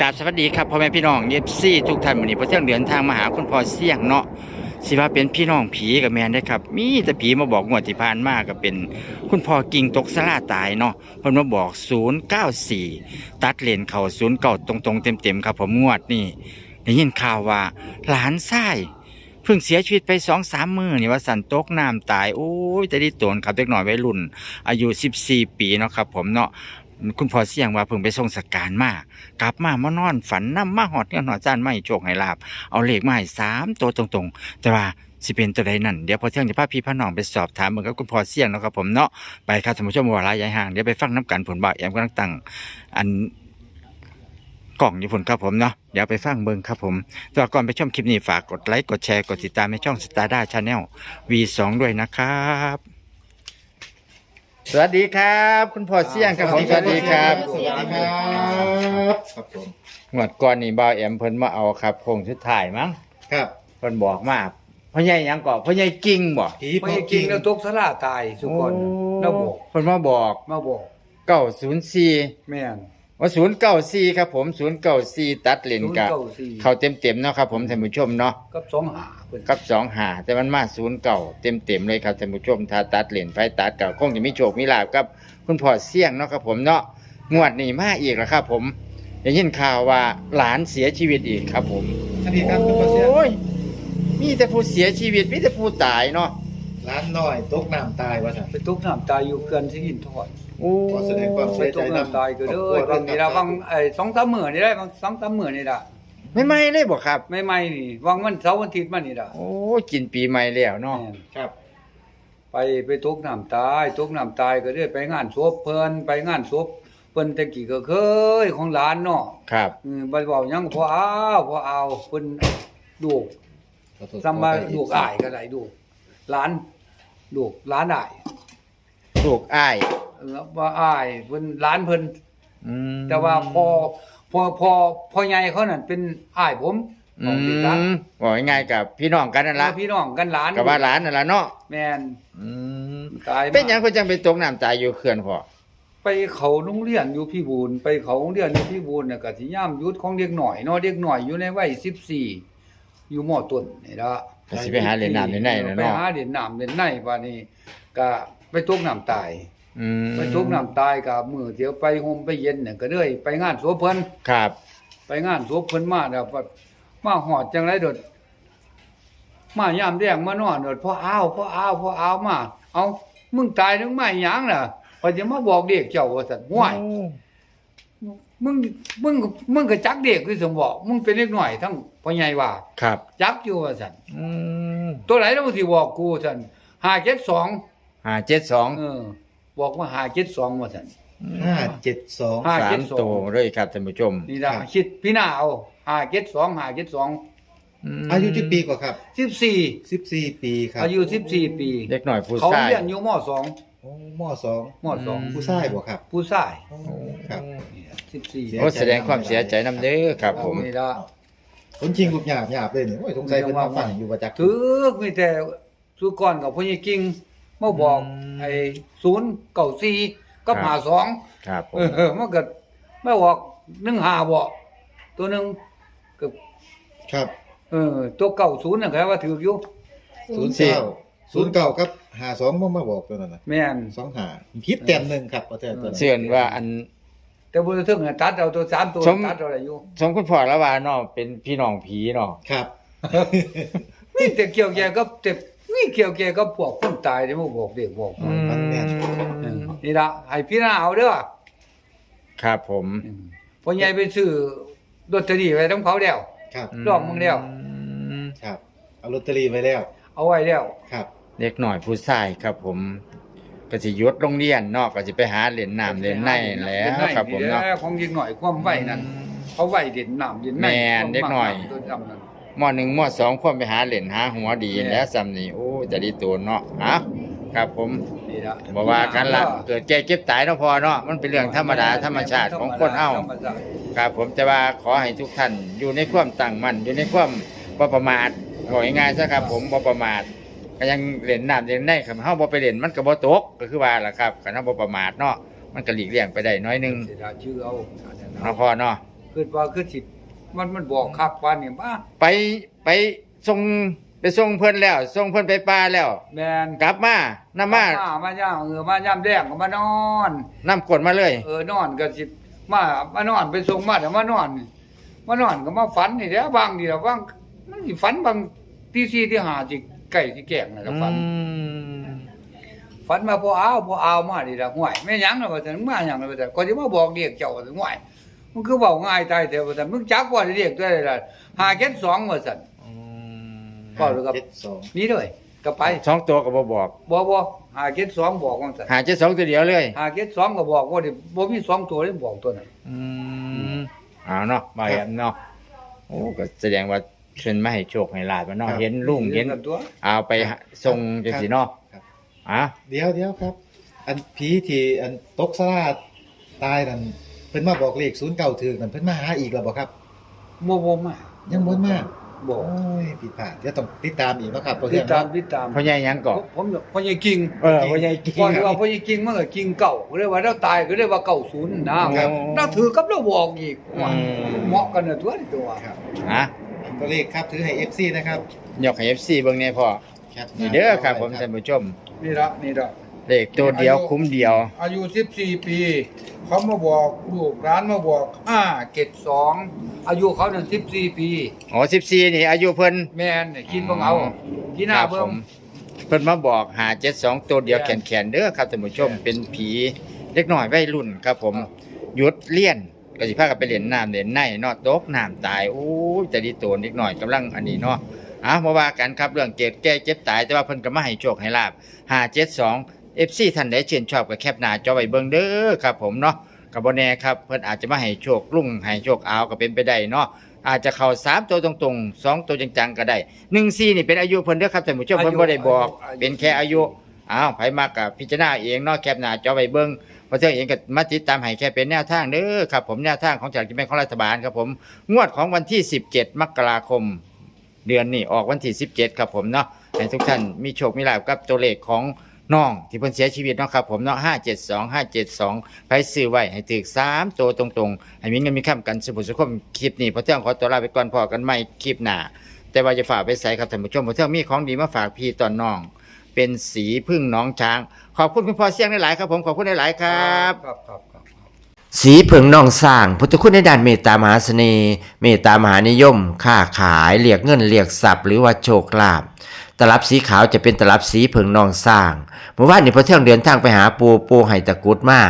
กราบสวัสดีครับพ่อแม่พี่น้องเอฟซีทุกท่านวันนี้พอเที่ยงเดินทางมาหาคุณพ่อเสี่ยงเนาะสิว่าเป็นพี่น้องผีกับแมนได้ครับ มีแต่ผีมาบอกงวดที่ผ่านมาก็เป็น คุณพ่อกิ่งตกสลาตายเนาะเพิ่นมาบอก 094 ตัดเลนเข่า0เก่าตรงๆ เต็มๆครับผมงวดนี่ได้ยินข่าวว่าหลานชายเพิ่งเสียชีวิตไปสองสามมือนี่ว่าสันตกน้ำตาย โอ้ยจะได้โตนครับเด็กหน่อยวัยรุ่น อายุ 14 ปีเนาะครับผมเนาะ คุณพ่อเสี่ยงว่าเพิ่งไปส่งสการมากลับมามานอนฝันน้ำมาหอดเงินหอดจานไม่โชคให้ลาบ เอาเลขมาให้สามตัวตรงๆ แต่ว่าสิเป็นตัวใดนั่นเดี๋ยวพอเที่ยงจะพาพี่พาน้องไปสอบถามเหมือนกับคุณพ่อเสี่ยงนะครับผมเนาะไปครับท่านผู้ชมวาหลายายห่างเดี๋ยวไปฟังน้ำกันผลบ่าแอมกำลังตั้งอันกล่องอยู่ผลครับผมเนาะเดี๋ยวไปฟังเบิงครับผมแตัวาก่อนไปชมคลิปนี้ฝากกดไลค์กดแชร์กดติดตามในช่องสตาร์ด้าชาแนล V2 ด้วยนะครับ สวัสดีครับ คุณพ่อเสี่ยงครับผมสวัสดีครับสวัสดีครับครับผมงวดก่อนนี่บ่าวแอมเพิ่นมาเอาครับโคงสุดท้ายมั้งครับเพิ่นบอกมาพ่อใหญ่หยังก่อพ่อใหญ่กิ่งบ่ผีไม่จริงแล้วตกสลาตายสุกคนเราบอกเพิ่นมาบอกมาบอก904แม่น ว่า094ครับผม094ตัดเลนกับ094 เข้าเต็มๆเนาะครับผมท่านผู้ชมเนาะกับสองหาเพิ่นกับ25แต่มันมา09เต็มๆเลยครับท่านผู้ชมถ้าตัดเลนไปตัดก็คงจะมีโชคมีลาภกับ คุณพ่อเสี่ยงเนาะครับผมเนาะงวดนี้มาอีกแล้วครับผมได้ยินข่าวว่าหลานเสียชีวิตอีกครับผมสวัสดีครับคุณพ่อเสียโอ้ยมีแต่ผู้เสียชีวิตมีแต่ผู้ตายเนาะ ร้านน้อยตกน้ำตายว่าจ้ะไปตกน้ำตายอยู่เกินสิหินทอด โอ้ขอแสดงความไปเสียตใจกนำน้ำตายก็เด้อบางทีละบางไอ้สองสามมื้อนี่ได้บางสองสามมื้อนี่ล่ะไม่ไม่เลยบอกครับ ไม่ไม่นี่วางวันเสาร์วันอาทิตย์มานี่ล่ะโอ้กินปีใหม่แล้วเนาะแม่นครับ ไปไปตกน้ำตายตกน้ำตายก็ได้ไปงานศพเพิ่นไปงานศพเพิ่นแตะกี้ก็เคยของหลานเนาะครับเออบ่เว้าหยังพอเอาพอเอาเพิ่นลูกขอโทษซ้ำมาขอไปลูกอายก็ได้ลูกหลานลูกหลานอายลูกอ้ายเออ ว่าอายเพิ่นหลานเพิ่นอืมแต่ว่าพอพอพอพ่อใหญ่เขานั่นเป็นอายผมอืของพี่ตั๊กมบอกง่ายๆกับพี่น้องกันนั่นละพี่น้องกันหลานกับว่าหลานนั่นละเนาะแม่นอืมตายมาเป็นหยังเพิ่นจังไปตกน้ำตายอยู่เขื่อนพ่อไปเขาโรงเรียนอยู่พี่บูนไปเขาโรงเรียนอยู่พี่บูนน่ะก็สิย่ามยุทธของเด็กหน่อยเนาะเด็กหน่อยอยู่ในวัย14อยู่มอต้นนี่ละ ก็สิไปหาเล่นน้ำในในน่ะไปเนาะหาเล่นน้ำเล่นในว่านี่ก็ไปตกน้ำตาย อืมไปทุกน้ำตายกับมือเดี๋ยวไปโฮมไปเย็นเนี่ยก็เลยไปงานศพเพิ่นครับ ไปงานศพเพิ่นมาแล้วว่ามาหอดจังไรโดดมายามแดงมานอนโดดพ่ออ้าวพ่ออ้าวพ่ออ้าวมา เอามึงตายนึงไม่หยังน่ะพอจะมาบอกเด็กเจ้าว่าซั่นห่วยมึงมึงมึงก็จักเด็กคือสมบอกมึงเป็นเด็กหน่อยทั้งพ่อใหญ่ว่า ครับ จักอยู่ว่าซั่นอืมตัวไหนแล้วมึงสิบอกกูซั่น572ห้าเจ็ดสองเออ บอกว่า572ว่าซั่นห้าเจ็ดสอง ห้าสาเจ็มดสอง ตัวเลยครับท่านผู้ชมนี่ละครับ คิดพี่หน้าเอาหาเจ็ดสองหาเจ็ดสองมอายุที่ปีกว่าครับสิบสี่สิบสี่ปีครับอายุสิบสี่ปี เด็กหน่อยผู้เขาชาย เรียนอยู่มสองโอ้หม้อสองมสองอืม ผู้ชายบ่ครับผู้ชายโอ้ครับ สิบสี่เสียโอ้แสดงความเสียใจนำเด้อครับ ผม นี่ละ คนจริงลูกหยาบหยาบเลยเนี่ยโอ้ยสงสัยเป็นมาฝังอยู่ประจักษ์ถือมีแต่สุกรกับพญกิ่ง มาบอกอืมไอ้ศูนย์เก่าสี่กับครับหาสองครับผมเออมันก็ไม่บอกหนึ่งหาบอกตัวหนึ่งก็ครับ เออ ตัวเก่าศูนย์นะครับว่าถืออยู่ศูนย์เก้าศูนย์เก้าครับหาสองมามาบอกตัวนั้นนะแม่นสองหาพิษเต็มหนึ่งครับประเทศตัวนั้นเชื่อนว่าอันแต่บุญถึงน่ะตัดเอาตัวสามตัวสมตัดเอาอะไรอยู่สมคุณพ่อแล้วว่าเนาะเป็นพี่น้องผีเนาะครับนี่แต่เกี่ยวแก่ก็เจ็บ นี่เกี่ยวแก่ก็พวกคนตายที่มาบอกเด็กบอกอืมมันแม่นเออนี่ละให้พี่น้าเอาเด้อครับผมอืมพอใหญ่ไปซื้อลอตเตอรี่ไว้ทั้งเขาแล้ว ครับลองมึงแล้ว อืมครับ เอาลอตเตอรี่ไว้แล้ว เอาไว้แล้ว ครับ เด็กหน่อยผู้ชายครับผม ก็สิหยุดโรงเรียนเนาะก็สิไปหาเหรียญน้ำเหรียญในแหล้วครับ ผมเนาะแหละของเด็กหน่อยความไว้นั่นเขาไว้เด่นน้ำเด่นในแม่นเด็กหน่อย ตัวจำนั่น มหนึ่งมสองควรไปหาเหรียญหาหัวดีแล้วซ้ำนี่โอ้ จะดีตัวเนาะเอ้าครับผมนี่ละบ่ว่ากันละเกิดแก่เจ็บตายเนาะพอเนาะมันเป็นเรื่องธรรมดาธรรมชาติของคนเฮาธรรมชาติครับผมแต่ว่าขอให้ทุกท่านอยู่ในความตั้งมั่นอยู่ในความบ่ประมาทบอกง่ายๆซะครับ ผมบ่ประมาทก็ยังเล่นน้ำเล่นในครับเฮาบ่ไปเล่นมันก็บ่ตกก็คือว่าล่ะครับคันเฮาบ่ประมาทเนาะมันก็หลีกเลี่ยงไปได้น้อยหนึงเสียดายชื่อเอาอันนั้นเนาะเอาพ่อเนาะคือว่าคือสิมันมันบอกคักปานนี่มาไปไปส่ง ไปส่งเพิ่นแล้วส่งเพิ่นไปป่าแล้ว แม่นกลับมาน้ำมามาย่างเออมาย่ามแดงก็มานอน น้ำกดมาเลย เออนอนก็สิมามานอนไปส่งมาแต่มานอนนี่มานอนก็มาฝันนี่แหล้วบางทีละบางมันสิฝันบางตีสี่ที่ห้าสิใกล้สิแก่งน่ะก็ฝันอืมฝันมาพออ้าวพออ้าวมาดิละห่วยแม่หยังล่ะว่าซั่นมาหยังล่ะว่าซั่นก็สิมาบอกเรียกเจ้าว่าซั่นห่วยมันคือเว้าง่ายตายแต่ว่าซั่นมึงจักว่าเรียกได้ล่ะ572ว่าซั่นอืมเว้าเลยครับเจ็ดสองนี่เลยก็ไปสองตัวก็บ่บอกบ่บ่572บอกว่าซั่นหาเจ็ดสองตัวเดียวเลย572ก็บอกว่าดิบ่มีสองตัวเลยบอกตัวนั้นอืมเอาเนาะมาเห็นเนาะโอ้ก็แสดงว่าเพิ่นมาให้โชคให้ลาบเนาะเห็นลุงเห็นกันตัวเอาไปหาส่งจังซี่เนาะครับอะเดี๋ยวเดี๋ยวครับ อันผีที่อันตกสลาตายนั่นเพิ่นมาบอกเลขศูนย์เก่าถึกนั่นเพิ่นมาหาอีกแล้วบ่ครับบ่บ่มายังบ่มา บ่โอ้ยผิดพลาดเดี๋ยวต้องติดตามอีกเนาะครับเพระติเรื่ดองตามเนาะติดตามพ่อใหญ่หยังเกาะผมผมพ่อใหญ่กิ่งเออพ่อใหญ่กิ่งก่อนที่ว่าพ่อใหญ่กิ่งมันก็กิ่งเก่าก็เรียกว่าเราตายก็เรียกว่าเก่าศูนย์นะครับเราถือกับเราบอกอีกว่าอืมเหมาะกันน่ะตัวนี่ตัวครับอะตัวเลขครับถือให้ FC นะครับยกให้ FC เบิ่งแน่พ่อครับนี่เด้อครับผมท่านผู้ชมนี่ละนี่ละ เลขตัวเดียวคุ้มเดียว อายุ14ปี เขามาบอกลูกร้านมาบอก5เกต2อายุเขานั่น14ปี อ๋อ14นี่ อายุเพิ่น แม่นเนี่ยกินเบิ่งเอากินหน้าเบิ่ครังผมเพิ่นมาบอกหา72ตัวเดียวแม่แขนๆเด้อครับท่านผู้ชมแม่นเป็นผีเล็กน้อยวัยรุ่นครับผมครับ หยุดเรียนก็สิพากันไปเล่นน้ำเล่นในเนาะตกน้ำตายโอ้ยแต่ดีโตนเล็กน้อยกำลังอันนี้เนาะอะมาว่ากันครับเรื่องเกตแก้เจ็บตายแต่ว่าเพิ่นก็มาให้โชคให้ลาบ 572 FC ท่านใดชื่นชอบก็แคปหน้าจอไว้เบิ่งเด้อครับผมเนาะก็บ่แน่ครับเพิ่นอาจจะมาให้โชคลุงให้โชคเอาก็เป็นไปได้เนาะอาจจะเข้าสามตัวตรงๆสองตัวจังๆก็ได้1 4นี่เป็นอายุเพิ่นเด้อครับท่านผู้ชมเพิ่นบ่ได้บอกเป็นแค่อายุอ้าวไผมากกับพิจารณาเองเนาะแคปหน้าจอไว้เบิ่งเพราะเจ้าเองก็มาติดตามให้แค่เป็นแนวทางเด้อครับผมแนวทางของจากกิจแม่ของรัฐบาลครับผมงวดของวันที่ 17 มกราคม เดือนนี้ออกวันที่ 17 ครับผมเนาะให้ทุกท่านมีโชคมีลาภกับตัวเลขของ น้องที่เพิ่นเสียชีวิตเนาะครับผมเนาะ572 572ไปซื้อไว้ให้ถึก3ตัวตรงๆ ให้มีเงินมีคำกันสุขสุขมคลิปนี้พอเที่ยงขอตัวลาไปก่อนพอกันใหม่คลิปหน้าแต่ว่าจะฝากไปใส่ครับท่านผู้ชมพอเที่ยงมีของดีมาฝากพี่ตอนน้อง เป็นสีพึ่งน้องช้าง ขอบคุณคุณพ่อเสี่ยงหลายๆครับผมขอบคุณหลายๆครับ ครับครับครับ สีเผิงนองสร้างพุทธคุณในด้านเมตตามหาเสน่ห์เมตตามหานิยม ค้าขายเรียกเงินเรียกทรัพย์หรือว่าโชคลาภ ตลับสีขาวจะเป็นตลับสีเผิงนองสร้างเมื่อวานนี้พอเที่ยงเดินทางไปหาปูปูไห้ตะกุดมา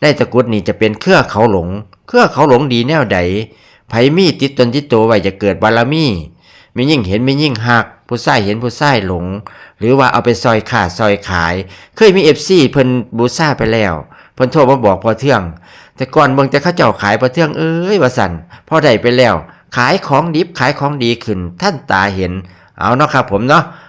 ได้ตะกุดนี่จะเป็นเครือเขาหลง เครือเขาหลงดีแนวใดไผมีติดตนติดตัวไว้จะเกิดบารมีมียิ่งเห็นมียิ่งหัก ผู้ใส่เห็นผู้ใส่หลง หรือว่าเอาไปซอยขาดซอยขาย เคยมีเอฟซีเพิ่นบูซ่าไปแล้วเพิ่นโทรมาบอกพอเทื่องแต่ก่อนเบิ่งแต่เขาเจ้าขายพอเทื่องเอ้ยว่าสันพอได้ไปแล้ว ขายของดิบขายของดีขึ้นท่านตาเห็น เอาเนาะครับผมเนาะ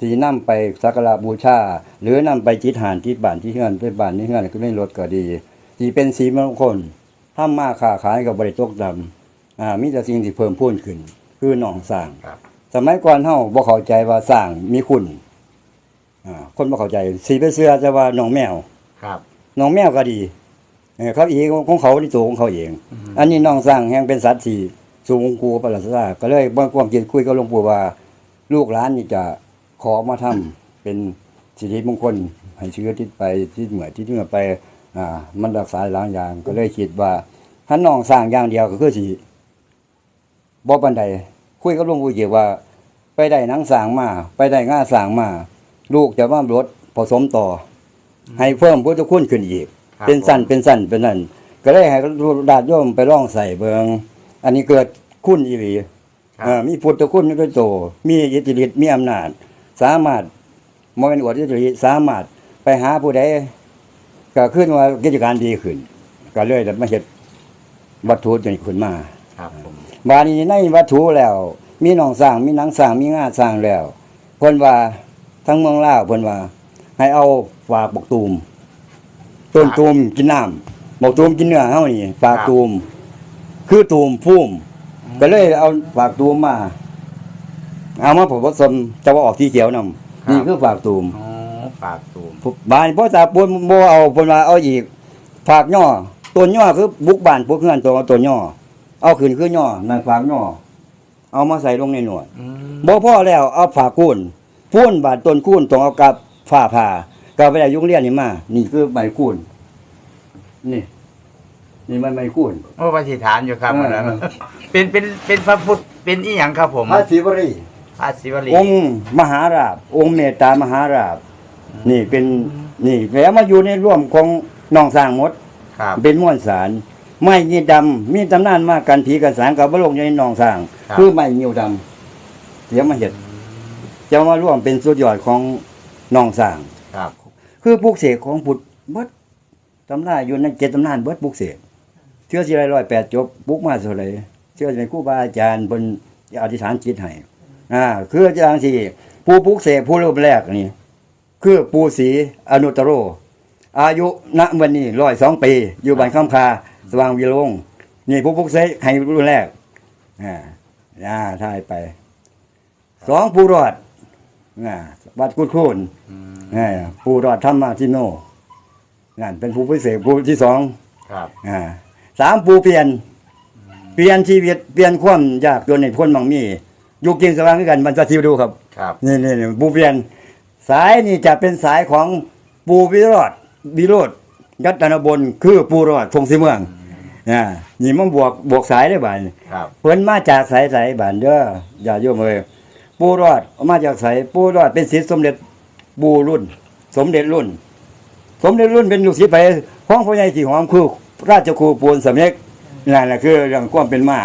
ที่นำไปสักการะบูชา หรือนำไปจิตหานที่บ้านที่เฮือนไปบ้านที่เฮือนก็ได้รถก็ดีที่เป็นสีมงคลทำมาค้าขายกับบริตกดำอ่ามีแต่สิ่งที่เพิ่มพูนขึ้น คือหนองสร้างครับสมัยก่อนเฮาบ่เข้าใจว่าสร้างมีคุณอ่าคนบ่เข้าใจ สีไปเสื้อจะว่าหนองแมวครับหนองแมวก็ดีเออเขาเองของเขาที่ตัวของเขาเอง อันนี้หนองสร้างแห่งเป็นสัตว์ที่สูงกูประหลาดซาก็เลยบ่ความคิดคุยกับหลวงปู่ว่า ลูกหลานนี่จะ ขอมาทำเป็นสิริมงคลให้เชื้อติดไปที่เหมือที่เหมือไปอ่ามันรักษาหลายอย่างก็เลยคิดว่าถ้าน้องสร้างอย่างเดียวก็คือสิบ่ปานใดคุยกับหลวงปู่เกี่ยวว่า ไปได้หนังสร้างมา ไปได้ง่าสร้างมา ลูกจะว่ารถผสมต่ออให้เพิ่มพุทธคุณขึ้นอีกครับเป็นสั้นเป็นสั้นเป็นนั่นก็เลยให้ดาดโยมไปล่องใส่เบิงอันนี้เกิดคุณอีหลีครับอ่ามีพุทธคุณด้วยโตมีอิทธิฤทธิ์มีอำนาจ สามารถมองเป็นอวดอิทธิฤทธิ์สามารถไปหาผู้ใดก็ขึ้นว่ากิจการดีขึ้น ก็เลยได้มาเฮ็ดวัตถุตัวนี้ขึ้นมาครับผมบาดนี้ในวัตถุแล้ว มีหนองสร้างมีหนังสร้างมีงาสร้างแล้วเพิ่นว่าทั้งเมืองลาวเพิ่นว่า ให้เอาฝากบกตูมต้นตูมกินน้ำบกตูมกินเนื้อเฮานี่ฝากตูม คือตูมพุ่มก็เลยเอาฝากตูมมา เอามาผสมจะว่าออกที่เขียวนำนี่คือฝากตูมอ๋อฝากตูมบ้านพ่อตาปนบ่เอาเพิ่นว่าเอาอีก ฝากย่อต้นย่อคือบุกบ้านพวกเฮือนตัวต้นย่อเอาขึ้นคือย่อนั่นฝากย่อเอามาใส่ลงในหนวด อืมบ่พอแล้วเอาฝากคูนพูนบาดต้นคูนต้องเอากับฝ้าผ่าก็ไปได้ยุงเรียนนี่มา นี่คือใบคูนนี่ นี่มันใบคูนโอ้ปฏิฐานอยู่ครับเอออันนั้นเออ เป็นเป็นเป็นพระพุทธเป็นอีหยังครับผมพระศิวรี พระศิวลีองค์มหาราบ องค์เมตตามหาราบ นี่เป็นนี่แล้วมาอยู่ในร่วมของน้องสร้างหมด ครับเป็นม้วนสารไม้ยีดำมีตำนานมากกันผีกันสารกับบลงในหนองสร้างครับคือไม้ยีดำเดี๋ยวมาเห็ดจะมาร่วมเป็นสุดยอดของหนองสร้าง ครับ คือปลูกเสกของพุทธเบิดตำนานอยู่ในเจ็ดตำนานเบิดปลูกเสกเชื่อสิไรร้อยแปดจบปลูกมาเท่าไหรเชื่อในครูบาอาจารย์บนอธิษฐานจิตให้ อ่าคืออาจารย์ที่ผู้ปลูกเสกผู้เริ่มแรกนี่ คือปูศรีอนุตตโร อายุณวันนี้ร้อยสองปี อยู่บ้านข้ามคา สว่างวิโรงนี่ผู้ปลุกเสกให้รุ่นแรกอ่าอ่าทายไปสองผู้รอดอ่าวัดกุดคูนอ่าผู้รอดธรรมาทิโนนั่นเป็นผู้พิเศษผู้ที่สองครับอ่าสามผู้เปลี่ยน เปลี่ยนชีวิตเปลี่ยนความยากจนในพ้นมังมี อยู่กินสว่างด้วยกันบรรจทิวดูครับ ครับ นี่นี่นี่ปูเปลี่ยน สายนี่จะเป็นสายของปูวิโรธวิโรธยัตนบนคือปูรอดพงศิเมืองอ่านี่มันบวกบวกสายได้บ่ายครับ เพิ่นมาจากสายสายบ้านเด้ออย่าโยมเอ้ยปูรอดมาจากสายปูรอดเป็นศิษย์สมเด็จปูรุ่น สมเด็จรุ่น สมเด็จรุ่นเป็นลูกศิษย์ไปของพ่อใหญ่สีหอมคือราชครูปูนสำเร็จนั่นแหละคือเรื่องความเป็นมา